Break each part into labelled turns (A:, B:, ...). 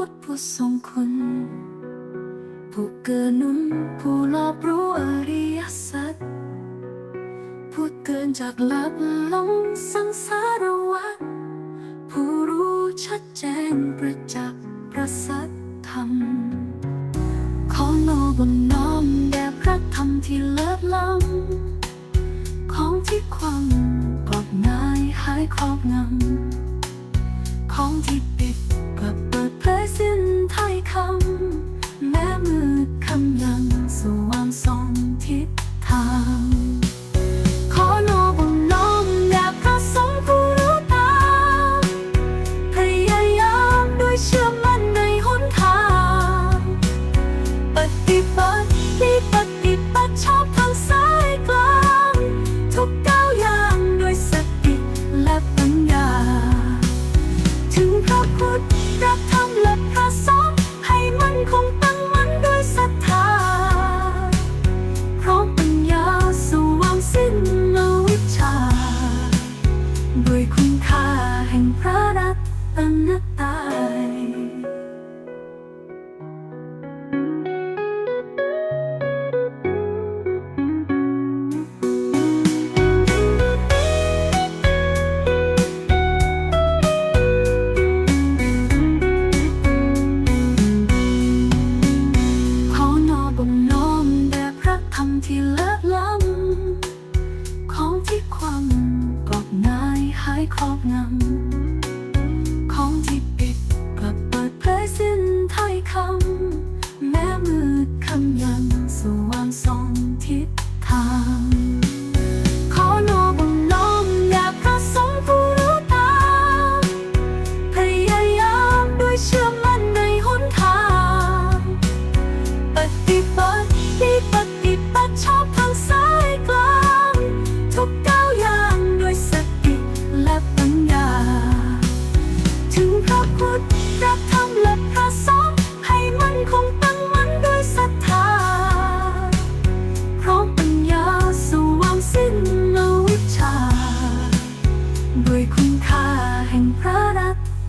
A: พุทธผู้ทรงคุณ ผู้เกินนุนผู้รอบรู้อริยสัจผู้เกินจากหลับหลงสังสารวัฏผู้รู้ชัดแจ้งประจักษ์ประสัทธรรม ขอโนบนน้อมแด่พระธรรมที่เลิศล้ำของที่ความกลอบนายหายครอบงำของที่ปิด พระรัตนตรัยขอนอบน้อมแด่พระธรรมที่เลิศายครอบงำ ของที่ปิดกลับเปิดเผยสิ้นถ้อยคำ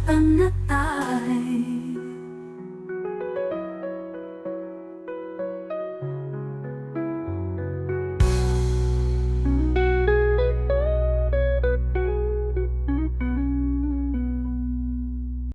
A: I'm not